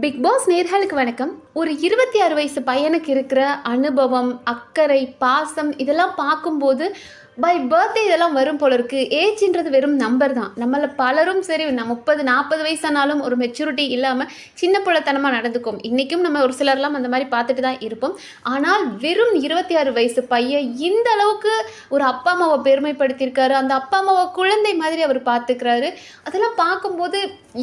Big pass நேர்களுக்கு வணக்கம். ஒரு இருபத்தி ஆறு வயசு பையனுக்கு இருக்கிற அனுபவம் அக்கறை பாசம் இதெல்லாம் பார்க்கும்போது பை பர்த்டே இதெல்லாம் வரும் போல இருக்கு. ஏஜ்ன்றது வெறும் நம்பர் தான். நம்மள பலரும் சரி நான் முப்பது நாற்பது வயசானாலும் ஒரு மெச்சூரிட்டி இல்லாமல் சின்ன பிள்ளைத்தனமாக நடந்துக்கும். இன்றைக்கும் நம்ம ஒரு சிலர்லாம் அந்த மாதிரி பார்த்துட்டு தான் இருப்போம். ஆனால் வெறும் இருபத்தி ஆறு வயசு பையன் இந்த அளவுக்கு ஒரு அப்பா அம்மாவை பெருமைப்படுத்தியிருக்காரு. அந்த அப்பா அம்மாவை குழந்தை மாதிரி அவர் பார்த்துக்கிறாரு. அதெல்லாம் பார்க்கும்போது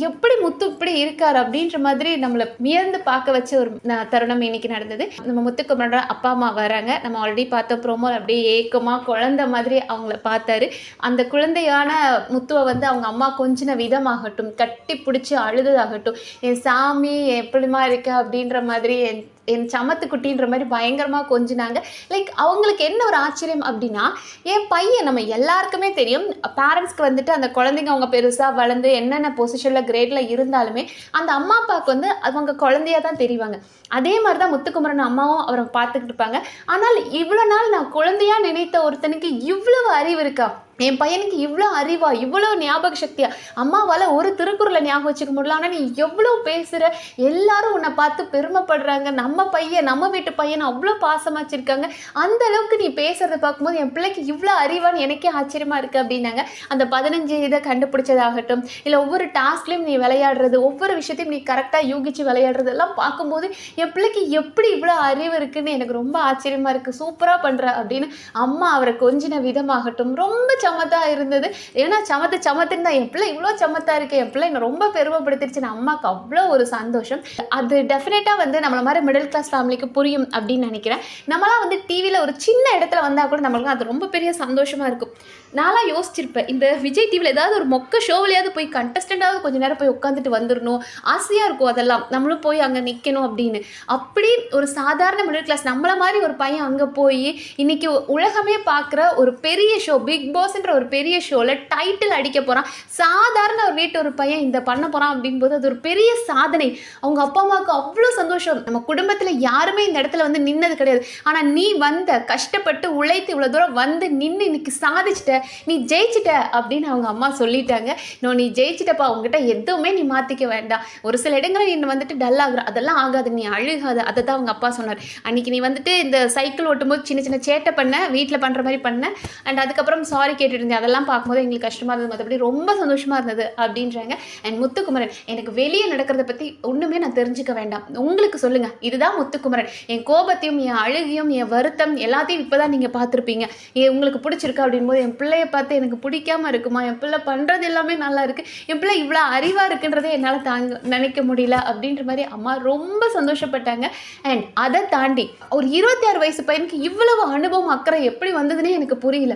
எப்படி முத்து இப்படி இருக்கார் அப்படின்ற மாதிரி நம்மளை வியந்து பார்க்க வச்ச ஒரு தருணம் இன்னைக்கு நடந்தது. நம்ம முத்துக்குமரோட அப்பா அம்மா வராங்க. நம்ம ஆல்ரெடி பார்த்த ப்ரோமோ அப்படியே ஏக்கமாக குழந்தை மாதிரி அவங்கள பார்த்தாரு. அந்த குழந்தையான முத்துவை வந்து அவங்க அம்மா கொஞ்சின விதமாகட்டும் கட்டி பிடிச்சி அழுததாகட்டும் என் சாமி எப்படிமா இருக்க? அப்படின்ற மாதிரி என் என் சமத்து குட்டின்ற மாதிரி பயங்கரமாக கொஞ்சினாங்க. லைக் அவங்களுக்கு என்ன ஒரு ஆச்சரியம் அப்படின்னா என் பையன் நம்ம எல்லாருக்குமே தெரியும் பேரண்ட்ஸ்க்கு வந்துட்டு அந்த குழந்தைங்க அவங்க பெருசாக வளர்ந்து என்னென்ன பொசிஷனில் கிரேடில் இருந்தாலுமே அந்த அம்மா அப்பாவுக்கு வந்து அவங்க குழந்தையாக தான் தெரிவாங்க. அதே மாதிரி தான் முத்துக்குமரன் அம்மாவும் அவரை பார்த்துக்கிட்டு இருப்பாங்க. ஆனால் இவ்வளோ நாள் நான் குழந்தையாக நினைத்த ஒருத்தனுக்கு இவ்வளவு அறிவு இருக்கா? என் பையனுக்கு இவ்வளோ அறிவா இவ்வளோ ஞாபக சக்தியா? அம்மாவால் ஒரு திருக்குறளை ஞாபகம் வச்சுக்க முடியல. ஆனால் நீ எவ்வளோ பேசுகிற எல்லாரும் உன்னை பார்த்து பெருமைப்படுறாங்க. நம்ம பையன் நம்ம வீட்டு பையனை அவ்வளோ பாசமாக வச்சுருக்காங்க. அந்த அளவுக்கு நீ பேசுறத பார்க்கும்போது என் பிள்ளைக்கு இவ்வளோ அறிவான்னு எனக்கே ஆச்சரியமா இருக்குது அப்படின்னாங்க. அந்த பதினஞ்சு இதை கண்டுபிடிச்சதாகட்டும் இல்லை ஒவ்வொரு டாஸ்க்லையும் நீ விளையாடுறது ஒவ்வொரு விஷயத்தையும் நீ கரெக்டாக யூகிச்சு விளையாடுறது எல்லாம் பார்க்கும்போது என் பிள்ளைக்கு எப்படி இவ்வளோ அறிவு இருக்குன்னு எனக்கு ரொம்ப ஆச்சரியமாக இருக்குது சூப்பராக பண்ணுற அப்படின்னு அம்மா அவரை கொஞ்சின விதமாகட்டும் ரொம்ப சமத்தா இருந்தது. ஏன்னா சமத்து சமத்துன்னு தான் என் பிள்ளை இவ்வளோ சமத்தாக இருக்கு என் பிள்ளை என்னை ரொம்ப பெருமைப்படுத்திருச்சுன்னு அம்மாவுக்கு அவ்வளோ ஒரு சந்தோஷம். அது டெஃபினட்டாக வந்து நம்மள மாதிரி மிடில் கிளாஸ் ஃபேமிலிக்கு புரியும் அப்படின்னு நினைக்கிறேன். நம்மளாம் வந்து டிவியில் ஒரு சின்ன இடத்துல வந்தால் கூட நம்மளுக்கு அது ரொம்ப பெரிய சந்தோஷமாக இருக்கும். நான்லாம் யோசிச்சிருப்பேன் இந்த விஜய் டிவியில் ஏதாவது ஒரு மொக்க ஷோவிலையாவது போய் கண்டஸ்டண்ட்டாவது கொஞ்சம் நேரம் போய் உட்காந்துட்டு வந்துடணும் ஆசையாக இருக்கும் அதெல்லாம். நம்மளும் போய் அங்கே நிற்கணும் அப்படின்னு. அப்படி ஒரு சாதாரண மிடில் கிளாஸ் நம்மளை மாதிரி ஒரு பையன் அங்கே போய் இன்றைக்கி உலகமே பார்க்குற ஒரு பெரிய ஷோ பிக் பாஸ் பாஸ்ன்ற ஒரு பெரிய ஷோவில் டைட்டில் அடிக்க போகிறான் சாதாரண ஒரு வீட்டு ஒரு பையன் இந்த பண்ண போகிறான் அப்படிங்கும்போது அது ஒரு பெரிய சாதனை. அவங்க அப்பா அம்மாவுக்கு அவ்வளோ சந்தோஷம். நம்ம குடும்பத்தில் யாருமே இந்த இடத்துல வந்து நின்னது கிடையாது. ஆனால் நீ வந்த கஷ்டப்பட்டு உழைத்து இவ்வளோ தூரம் வந்து நின்று இன்னைக்கு சாதிச்சிட்ட நீ ஜெயிச்சிட்ட அப்படின்னு அவங்க அம்மா சொல்லிட்டாங்க. நோ நீ ஜெயிச்சிட்டப்பா. அவங்ககிட்ட எதுவுமே நீ மாற்றிக்க வேண்டாம். ஒரு சில இடங்களில் நீ வந்துட்டு டல் ஆகுற. அதெல்லாம் ஆகாது. நீ அழுகாத. அதை தான் அவங்க அப்பா சொன்னார். அன்னைக்கு நீ வந்துட்டு இந்த சைக்கிள் ஓட்டும்போது சின்ன சின்ன சேட்டை பண்ண வீட்டில் பண்ணுற மாதிரி பண்ண. அண்ட் அதுக்கப்புறம் சாரி கேட்டுட்டு இருந்தேன் அதெல்லாம் பார்க்கும்போது எங்களுக்கு கஷ்டமாக இருந்தது. மற்றபடி ரொம்ப சந்தோஷமாக இருந்தது அப்படின்றாங்க. அண்ட் முத்துக்குமரன் எனக்கு வெளியே நடக்கிறத பற்றி ஒன்றுமே நான் தெரிஞ்சுக்க வேண்டாம். உங்களுக்கு சொல்லுங்கள் இதுதான் முத்துக்குமரன். என் கோபத்தையும் என் அழுகையும் என் வருத்தம் எல்லாத்தையும் இப்போ தான் நீங்கள் பார்த்துருப்பீங்க. ஏன் உங்களுக்கு பிடிச்சிருக்கு அப்படின்போது என் பிள்ளையை பார்த்து எனக்கு பிடிக்காம இருக்குமா? என் பிள்ளை பண்ணுறது எல்லாமே நல்லா இருக்குது என் பிள்ளை இவ்வளோ அறிவாக இருக்குன்றதே என்னால் தாங்க நினைக்க முடியல அப்படின்ற மாதிரி அம்மா ரொம்ப சந்தோஷப்பட்டாங்க. அண்ட் அதை தாண்டி ஒரு இருபத்தி ஆறு வயசு பையனுக்கு இவ்வளவு அனுபவம் அக்கறை எப்படி வந்ததுன்னே எனக்கு புரியல.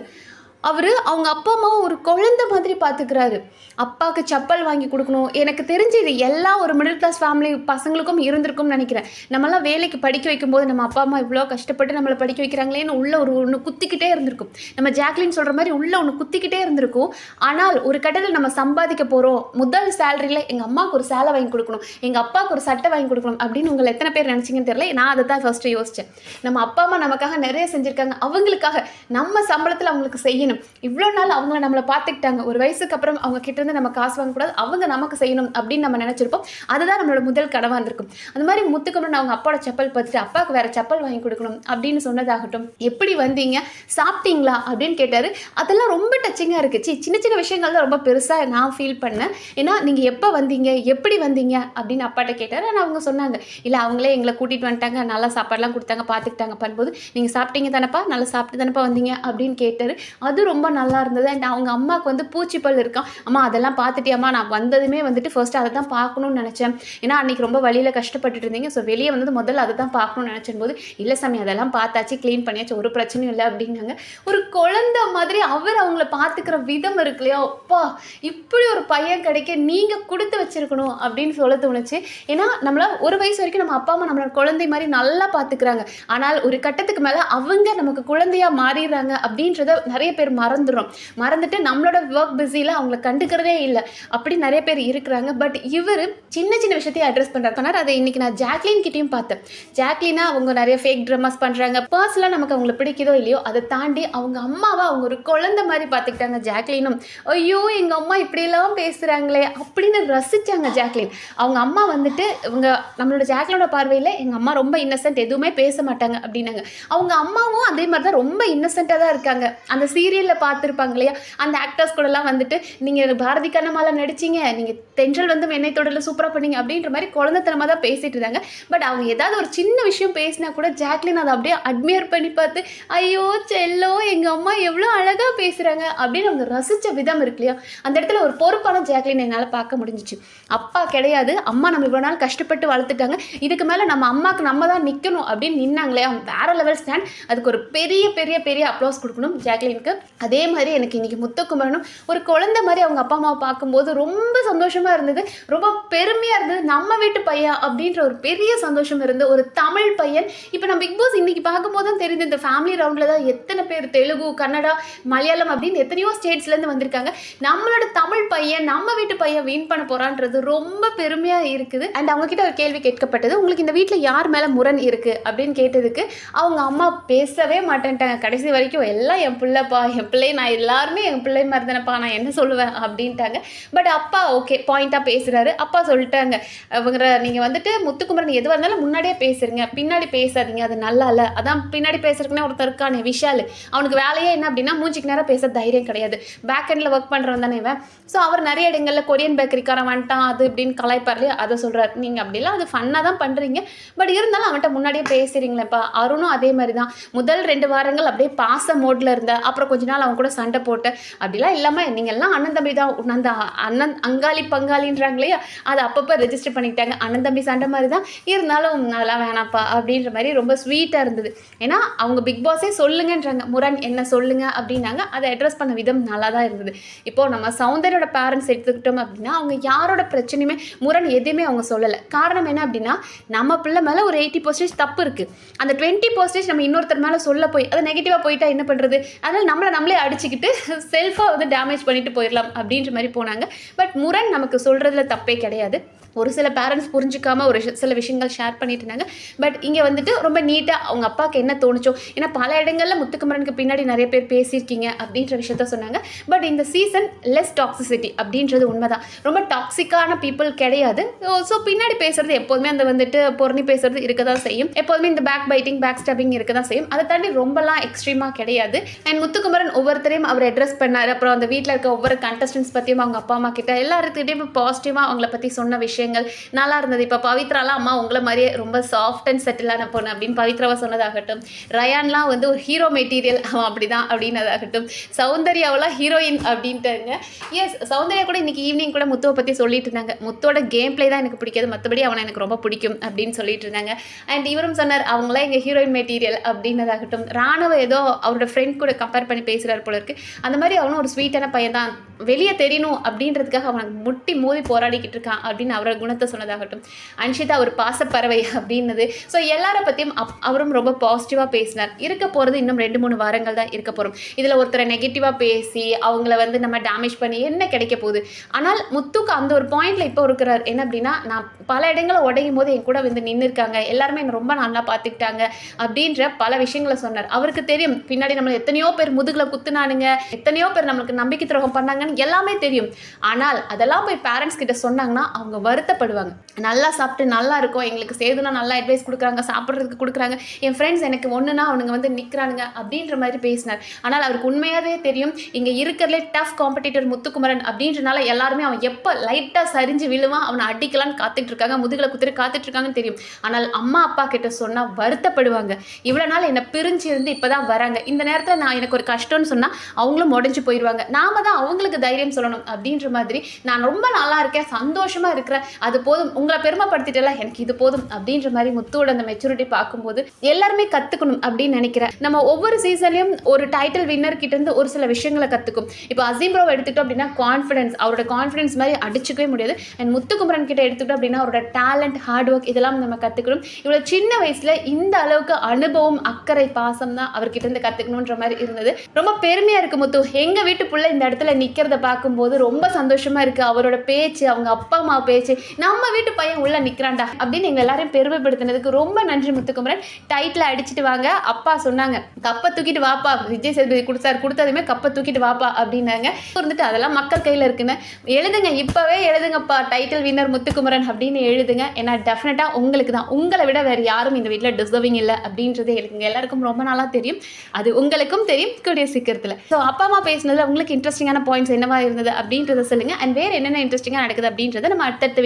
அவர் அவங்க அப்பா அம்மாவை ஒரு குழந்தை மாதிரி பார்த்துக்கிறாரு அப்பாவுக்கு செப்பல் வாங்கி கொடுக்கணும். எனக்கு தெரிஞ்சு இது எல்லா ஒரு மிடில் கிளாஸ் ஃபேமிலி பசங்களுக்கும் இருந்திருக்கும்னு நினைக்கிறேன். நம்மளாம் வேலைக்கு படிக்க வைக்கும்போது நம்ம அப்பா அம்மா இவ்வளோ கஷ்டப்பட்டு நம்மளை படிக்க வைக்கிறாங்களேன்னு உள்ள ஒரு ஒன்று குத்திக்கிட்டே இருந்திருக்கும். நம்ம ஜாக்லின் சொல்கிற மாதிரி உள்ள ஒன்று குத்திக்கிட்டே இருந்திருக்கும். ஆனால் ஒரு கட்டத்தில் நம்ம சம்பாதிக்க போகிறோம் முதல் சேலரியில் எங்கள் அம்மாவுக்கு ஒரு சேலை வாங்கி கொடுக்கணும். எங்கள் அப்பாவுக்கு ஒரு சட்டை வாங்கி கொடுக்கணும் அப்படின்னு உங்களை எத்தனை பேர் நினச்சிங்கன்னு தெரியல. நான் அதை தான் ஃபஸ்ட்டு யோசித்தேன் நம்ம அப்பா அம்மா நமக்காக நிறைய செஞ்சுருக்காங்க. அவங்களுக்காக நம்ம சம்பளத்தில் அவங்களுக்கு செய்யணும். இவ்வளோ நாள் அவங்கள நம்மளை பார்த்துக்கிட்டாங்க ஒரு வயசுக்கு அப்புறம் அவங்க கிட்டேருந்து நம்ம காசு வாங்கக்கூடாது அவங்க நமக்கு செய்யணும் அப்படின்னு நம்ம நினச்சிருப்போம். அதுதான் நம்மளோட முதல் கடவாக இருந்திருக்கும். அந்த மாதிரி முத்துக்கப்புறம் அவங்க அப்பாவோட செப்பல் பார்த்துட்டு அப்பாவுக்கு வேறு செப்பல் வாங்கி கொடுக்கணும் அப்படின்னு சொன்னதாகட்டும். எப்படி வந்தீங்க? சாப்பிட்டீங்களா? அப்படின்னு கேட்டார். அதெல்லாம் ரொம்ப டச்சிங்காக இருக்குது சின்ன சின்ன விஷயங்கள் தான் ரொம்ப பெருசாக நான் ஃபீல் பண்ணேன். ஏன்னா நீங்கள் எப்போ வந்தீங்க? எப்படி வந்தீங்க? அப்படின்னு அப்பாட்ட கேட்டார். ஆனால் அவங்க சொன்னாங்க இல்லை அவங்களே எங்களை கூட்டிகிட்டு வந்துட்டாங்க. நல்லா சாப்பாடெலாம் கொடுத்தாங்க பார்த்துக்கிட்டாங்க பண்ணும்போது நீங்கள் சாப்பிட்டீங்க தானப்பா? நல்லா சாப்பிட்டு தானப்பா வந்தீங்க? அப்படின்னு கேட்டார். அது ரொம்ப நல்லா இருந்தது. அண்ட் அவங்க அம்மாவுக்கு வந்து பூச்சிப்பல் இருக்கான் அம்மா அதெல்லாம் பார்த்துட்டியாம்மா. நான் வந்ததுமே வந்துட்டு ஃபர்ஸ்ட் அதை தான் பார்க்கணும்னு நினச்சேன். ஏன்னா அன்றைக்கி ரொம்ப வழியில் கஷ்டப்பட்டுட்டு இருந்தீங்க. ஸோ வெளியே வந்து முதல்ல அதை தான் பார்க்கணும்னு நினச்சும் போது இல்லை சாமி அதெல்லாம் பார்த்தாச்சு. க்ளீன் பண்ணியாச்சு. ஒரு பிரச்சனையும் இல்லை அப்படின்னாங்க. ஒரு குழந்தை மாதிரி அவர் அவங்கள பார்த்துக்கிற விதம் இருக்கு இல்லையா? அப்பா இப்படி ஒரு பையன் கிடைக்க நீங்கள் கொடுத்து வச்சிருக்கணும் அப்படின்னு சொல்ல தோணுச்சு. ஏன்னா நம்மள ஒரு வயசு வரைக்கும் நம்ம அப்பா அம்மா நம்மளோட குழந்தை மாதிரி நல்லா பார்த்துக்கிறாங்க. ஆனால் ஒரு கட்டத்துக்கு மேலே அவங்க நமக்கு குழந்தையாக மாறிடுறாங்க அப்படின்றத நிறைய பேர் பேர் மறந்துடும் மறந்துட்டு நம்மளோட ஒர்க் பிஸியில் அவங்கள கண்டுக்கிறதே இல்லை. அப்படி நிறைய பேர் இருக்கிறாங்க. பட் இவர் சின்ன சின்ன விஷயத்தையும் அட்ரஸ் பண்ணுறாரு சொன்னார் அதை இன்னைக்கு நான் ஜாக்லின் கிட்டேயும் பார்த்தேன். ஜாக்லினா அவங்க நிறைய ஃபேக் ட்ரமாஸ் பண்ணுறாங்க பர்சனலாக நமக்கு அவங்கள பிடிக்குதோ இல்லையோ அதை தாண்டி அவங்க அம்மாவை அவங்க ஒரு குழந்தை மாதிரி பார்த்துக்கிட்டாங்க ஜாக்லினும். ஐயோ எங்கள் அம்மா இப்படியெல்லாம் பேசுகிறாங்களே அப்படின்னு ரசிச்சாங்க ஜாக்லின். அவங்க அம்மா வந்துட்டு இவங்க நம்மளோட ஜாக்லினோட பார்வையில் எங்கள் அம்மா ரொம்ப இன்னசென்ட் எதுவுமே பேச மாட்டாங்க அப்படின்னாங்க. அவங்க அம்மாவும் அதே மாதிரி தான் ரொம்ப இன்னசென்ட்டாக தான் இருக்காங்க. அந்த சீரியல் சீரியலில் பார்த்துருப்பாங்க இல்லையா? அந்த ஆக்டர்ஸ் கூடலாம் வந்துட்டு நீங்கள் பாரதி கண்ணமாலாம் நடிச்சீங்க நீங்கள் தென்றல் வந்து என்னை தொடரில் சூப்பராக பண்ணீங்க அப்படின்ற மாதிரி குழந்தைத்தனமாக தான் பேசிகிட்டு இருந்தாங்க. பட் அவங்க ஏதாவது ஒரு சின்ன விஷயம் பேசினா கூட ஜாக்லின் அதை அப்படியே அட்மியர் பண்ணி பார்த்து ஐயோ செல்லோ எங்கள் அம்மா எவ்வளோ அழகாக பேசுகிறாங்க அப்படின்னு அவங்க ரசித்த விதம் இருக்கு இல்லையா? அந்த இடத்துல ஒரு பொறுப்பான ஜாக்லின் என்னால் பார்க்க முடிஞ்சிச்சு. அப்பா கிடையாது அம்மா நம்ம இவ்வளோ நாள் கஷ்டப்பட்டு வளர்த்துட்டாங்க இதுக்கு மேலே நம்ம அம்மாவுக்கு நம்ம தான் நிற்கணும் அப்படின்னு நின்னாங்களே அவன் வேற லெவல் ஸ்டாண்ட் அதுக்கு ஒரு பெரிய பெரிய பெரிய அப்ளோஸ் கொடுக்கணும் ஜாக்லினுக்கு. அதே மாதிரி எனக்கு இன்றைக்கி முத்துக்குமரனும் ஒரு குழந்தை மாதிரி அவங்க அப்பா அம்மாவை பார்க்கும்போது ரொம்ப சந்தோஷமாக இருந்தது. ரொம்ப பெருமையாக இருந்தது. நம்ம வீட்டு பையன் அப்படின்ற ஒரு பெரிய சந்தோஷம் இருந்தது ஒரு தமிழ் பையன். இப்போ நம்ம பிக் பாஸ் இன்றைக்கி பார்க்கும்போது தான் தெரிஞ்சு இந்த ஃபேமிலி ரவுண்டில் தான் எத்தனை பேர் தெலுங்கு கன்னடா மலையாளம் அப்படின்னு எத்தனையோ ஸ்டேட்ஸ்லேருந்து வந்திருக்காங்க. நம்மளோட தமிழ் பையன் நம்ம வீட்டு பையன் வின் பண்ண போகிறான்றது ரொம்ப பெருமையாக இருக்குது. அண்ட் அவங்கக்கிட்ட ஒரு கேள்வி கேட்கப்பட்டது உங்களுக்கு இந்த வீட்டில் யார் மேலே முரண் இருக்குது அப்படின்னு கேட்டதுக்கு அவங்க அம்மா பேசவே மாட்டேன்ட்டாங்க. கடைசி வரைக்கும் எல்லாம் என் பிள்ளைப்பா என் பிள்ளை நான் எல்லாருமே என் பிள்ளை மாதிரி தானேப்பா நான் என்ன சொல்லுவேன் அப்படின்ட்டாங்க. பட் அப்பா ஓகே பாயிண்ட்டாக பேசுகிறாரு அப்பா சொல்லிட்டாங்க அவங்க நீங்கள் வந்துட்டு முத்துக்குமரன் எதுவாக இருந்தாலும் முன்னாடியே பேசுறீங்க. பின்னாடி பேசாதீங்க அது நல்லா இல்லை. அதான் பின்னாடி பேசுறதுக்குன்னே ஒருத்தர் இருக்கானே விஷால். அவனுக்கு வேலையே என்ன அப்படின்னா மூஞ்சிக்கு நேரம் பேச தைரியம் கிடையாது. பேக் ஹெண்டில் ஒர்க் பண்ணுறவன் தானே இவன். ஸோ அவர் நிறைய இடங்களில் கொரியன் பேக்கரிக்காரன் வந்துட்டான் அது இப்படின்னு கலாய்ப்பார் இல்லையா? அதை சொல்கிறார் நீங்கள் அப்படிலாம் அது ஃபன்னாக தான் பண்ணுறீங்க பட் இருந்தாலும் அவன்கிட்ட முன்னாடியே பேசுகிறீங்களேப்பா அருணும் அதே மாதிரி தான் முதல் ரெண்டு வாரங்கள் அப்படியே பாச மோடில் இருந்த அப்புறம் கொஞ்ச நாள் அவன் கூட சண்டை போட்டேன் அப்படிலாம் இல்லாமல் நீங்கள் எல்லாம் அண்ணன் தம்பி தான். அந்த அண்ணன் அங்காளி பங்காளின்றாங்க இல்லையா? அதை அப்பப்போ ரெஜிஸ்டர் பண்ணிக்கிட்டாங்க. அண்ணன் தம்பி சண்டை மாதிரி தான் இருந்தாலும் அதெல்லாம் வேணாப்பா அப்படின்ற மாதிரி ரொம்ப ஸ்வீட்டாக இருந்தது. ஏன்னா அவங்க பிக் பாஸே சொல்லுங்கன்றாங்க. முரண் என்ன சொல்லுங்க? அப்படின்னாங்க. அதை அட்ரஸ் பண்ண விதம் நல்லா தான் இருந்தது. இப்போ நம்ம சௌந்தரியோட பேரண்ட்ஸ் எடுத்துக்கிட்டோம் அப்படின்னா அவங்க யாரோட பிரச்சனையுமே முரண் எதுவுமே அவங்க சொல்லலை. காரணம் என்ன அப்படின்னா நம்ம பிள்ளை மேலே ஒரு எயிட்டி பர்சன்டேஜ் தப்பு இருக்குது அந்த டுவெண்ட்டி பர்சன்டேஜ் நம்ம இன்னொருத்தர் மேலே சொல்ல போய் அது நெகட்டிவாக போயிட்டா என்ன பண்ணுறது அதனால் நம்மளை நம்மளே அடிச்சுக்கிட்டு செல்ஃபாக வந்து டேமேஜ் பண்ணிட்டு போயிடலாம் அப்படின்ற மாதிரி போனாங்க. பட் முரண் நமக்கு சொல்கிறதுல தப்பே கிடையாது. ஒரு சில பேரண்ட்ஸ் புரிஞ்சிக்காமல் ஒரு சில விஷயங்கள் ஷேர் பண்ணிட்டு இருந்தாங்க. பட் இங்கே வந்துட்டு ரொம்ப நீட்டாக அவங்க அப்பாவுக்கு என்ன தோணுச்சோ ஏன்னா பல இடங்களில் முத்துக்குமரனுக்கு பின்னாடி நிறைய பேர் பேசியிருக்கீங்க அப்படின்ற விஷயத்த சொன்னாங்க. பட் இந்த சீசன் லெஸ் டாக்ஸிசிட்டி அப்படின்றது உண்மைதான். ரொம்ப டாக்ஸிக்கான பீப்புள் கிடையாது. ஸோ பின்னாடி பேசுறது எப்போதுமே அந்த வந்துட்டு பொருணி பேசுறது இருக்க தான் செய்யும். எப்போதுமே இந்த பேக் பைட்டிங் பேக் ஸ்டப்பிங் இருக்க தான் செய்யும். அதை தாண்டி ரொம்பலாம் எக்ஸ்ட்ரீமாக கிடையாது. அண்ட் முத்துக்குமரன் ஒவ்வொருத்தரையும் அவர் அட்ரஸ் பண்ணார். அப்புறம் அந்த வீட்டில் இருக்க ஒவ்வொரு கண்டஸ்டன்ஸ் பற்றியும் அவங்க அப்பா அம்மா கிட்ட எல்லாருக்கிட்டையும் பாசிட்டிவாக அவங்கள பற்றி சொன்ன விஷயம். விஷயங்கள். நல்லா இருந்தது. இப்போ பவித்ராலாம் அம்மா உங்களை மாதிரியே ரொம்ப சாஃப்ட் அண்ட் செட்டிலான பொண்ணு அப்படின்னு பவித்ராவை சொன்னதாகட்டும். ரயான்லாம் வந்து ஒரு ஹீரோ மெட்டீரியல் அவன் அப்படிதான் அப்படின்னதாகட்டும். சௌந்தர்யாவெல்லாம் ஹீரோயின் அப்படின்ட்டுங்க. எஸ் சௌந்தர்யா கூட இன்னைக்கு ஈவினிங் கூட முத்துவை பற்றி சொல்லிட்டு இருந்தாங்க. முத்தோட கேம் பிளே தான் எனக்கு பிடிக்காது. மற்றபடி அவனை எனக்கு ரொம்ப பிடிக்கும் அப்படின்னு சொல்லிட்டு இருந்தாங்க. அண்ட் இவரும் சொன்னார் அவங்களாம் எங்கள் ஹீரோயின் மெட்டீரியல் அப்படின்னதாகட்டும். ராணுவ ஏதோ அவரோட ஃப்ரெண்ட் கூட கம்பேர் பண்ணி பேசுகிறார் போல இருக்கு. அந்த மாதிரி அவனும் ஒரு ஸ்வீட்டான பையன் தான் வெளியே தெரியணும் அப்படின்றதுக்காக அவனுக்கு முட்டி மோதி போராடிக்கிட்டு இருக்கான் அப்படின்னு அவரோட குணத்தை சொன்னதாகட்டும். அன்ஷிதா ஒரு பாசப்பறவை அப்படின்னது. ஸோ எல்லாரை பற்றியும் அப் அவரும் ரொம்ப பாசிட்டிவாக பேசினார். இருக்க போகிறது இன்னும் ரெண்டு மூணு வாரங்கள் தான் இருக்க போகிறோம் இதில் ஒருத்தரை நெகட்டிவாக பேசி அவங்கள வந்து நம்ம டேமேஜ் பண்ணி என்ன கிடைக்க போகுது? ஆனால் முத்துக்கு அந்த ஒரு பாயிண்டில் இப்போ இருக்கிறார். என்ன அப்படின்னா நான் பல இடங்களில் உடையும் போது என் கூட வந்து நின்று இருக்காங்க எல்லாருமே என்னை ரொம்ப நல்லா பார்த்துக்கிட்டாங்க அப்படின்ற பல விஷயங்களை சொன்னார். அவருக்கு தெரியும் பின்னாடி நம்மளை எத்தனையோ பேர் முதுகில் குத்துனானுங்க எத்தனையோ பேர் நம்மளுக்கு நம்பிக்கை துரோகம் பண்ணாங்கன்னு எல்லாமே தெரியும். ஆனால் அதெல்லாம் போய் பேரண்ட்ஸ் கிட்ட சொன்னாங்கன்னா அவங்க வருத்தப்படுவாங்க. நல்லா சாப்பிட்டு நல்லா இருக்கும். எங்களுக்கு சேதுனா நல்லா அட்வைஸ் கொடுக்குறாங்க. சாப்பிட்றதுக்கு கொடுக்குறாங்க. என் ஃப்ரெண்ட்ஸ் எனக்கு ஒன்றுனா அவனுங்க வந்து நிற்கிறானுங்க அப்படின்ற மாதிரி பேசினார். ஆனால் அவருக்கு உண்மையாகவே தெரியும் இங்கே இருக்கிறதுலே டஃப் காம்படிட்டர் முத்துக்குமரன் அப்படின்றனால எல்லாருமே அவன் எப்போ லைட்டாக சரிஞ்சு விழுவான் அவனை அடிக்கலான்னு காத்துட்டு இருக்காங்க முதுகில் குத்துட்டு காத்துட்டு இருக்காங்கன்னு தெரியும். ஆனால் அம்மா அப்பா கிட்ட சொன்னால் வருத்தப்படுவாங்க. இவ்வளோ நாள் என்னை பிரிஞ்சு இருந்து இப்போ தான் வராங்க. இந்த நேரத்தில் நான் எனக்கு ஒரு கஷ்டம்னு சொன்னால் அவங்களும் உடஞ்சு போயிடுவாங்க நாம தான் அவங்களுக்கு தைரியம் சொல்லணும் அப்படின்ற மாதிரி நான் ரொம்ப நல்லா இருக்கேன் சந்தோஷமாக இருக்கிறேன். அது போதும் உங்களை பெருமைப்படுத்திட்டல எனக்கு இது போதும் அப்படின்ற மாதிரி முத்துவோட அந்த மெச்சூரிட்டி பார்க்கும்போது எல்லாருமே கற்றுக்கணும் அப்படின்னு நினைக்கிறேன். நம்ம ஒவ்வொரு சீசன்லையும் ஒரு டைட்டில் வின்னர் கிட்ட இருந்து ஒரு சில விஷயங்களை கற்றுக்கும் இப்போ அசீம் ப்ரோ எடுத்துக்கிட்டோம் அப்படின்னா கான்ஃபிடன்ஸ் அவரோட கான்ஃபிடன்ஸ் மாதிரி அடிச்சுக்கவே முடியாது. அண்ட் முத்துக்குமரன் கிட்ட எடுத்துக்கிட்டோம் அப்படின்னா அவரோட டேலண்ட் ஹார்ட் ஒர்க் இதெல்லாம் நம்ம கற்றுக்கணும் இவ்வளோ சின்ன வயசில் இந்த அளவுக்கு அனுபவம் அக்கறை பாசம் தான் அவர்கிட்ட இருந்து கற்றுக்கணுன்ற மாதிரி இருந்தது. ரொம்ப பெருமையாக இருக்குது முத்து. எங்கள் வீட்டு புள்ள இந்த இடத்துல நிற்கிறத பார்க்கும்போது ரொம்ப சந்தோஷமாக இருக்குது அவரோட பேச்சு அவங்க அப்பா அம்மா பேச்சு நம்ம வீட்டு பையன் உள்ளே நிற்கிறான்டா அப்படின்னு எங்கள் எல்லாரையும் பெருமைப்படுத்தினதுக்கு ரொம்ப நன்றி முத்துக்குமரன். டைட்டில் அடிச்சுட்டு வாங்க. அப்பா சொன்னாங்க கப்பை தூக்கிட்டு வாப்பா. விஜய் சேதுபதி கொடுத்தாரு கொடுத்ததுமே கப்பை தூக்கிட்டு வாப்பா அப்படின்னாங்க. இருந்துட்டு அதெல்லாம் மக்கள் கையில் இருக்குன்னு எழுதுங்க இப்போவே எழுதுங்கப்பா. டைட்டில் வின்னர் முத்துக்குமரன் அப்படின்னு எழுதுங்க. ஏன்னா டெஃபினட்டாக உங்களுக்கு தான். உங்களை விட வேறு யாரும் இந்த வீட்டில் டிசர்விங் இல்லை அப்படின்றதே எனக்கு எல்லாருக்கும் ரொம்ப நாளாக தெரியும். அது உங்களுக்கும் தெரியும் கூடிய சீக்கிரத்தில். ஸோ அப்பா அம்மா பேசினதில் உங்களுக்கு இன்ட்ரெஸ்டிங்கான பாயிண்ட்ஸ் என்னவா இருந்தது அப்படின்றத சொல்லுங்கள் அண்ட் வேறு என்னென்ன இன்ட்ரெஸ்டிங்காக நடக்குது அப்படின்றத நம்ம அடுத்தடுத்த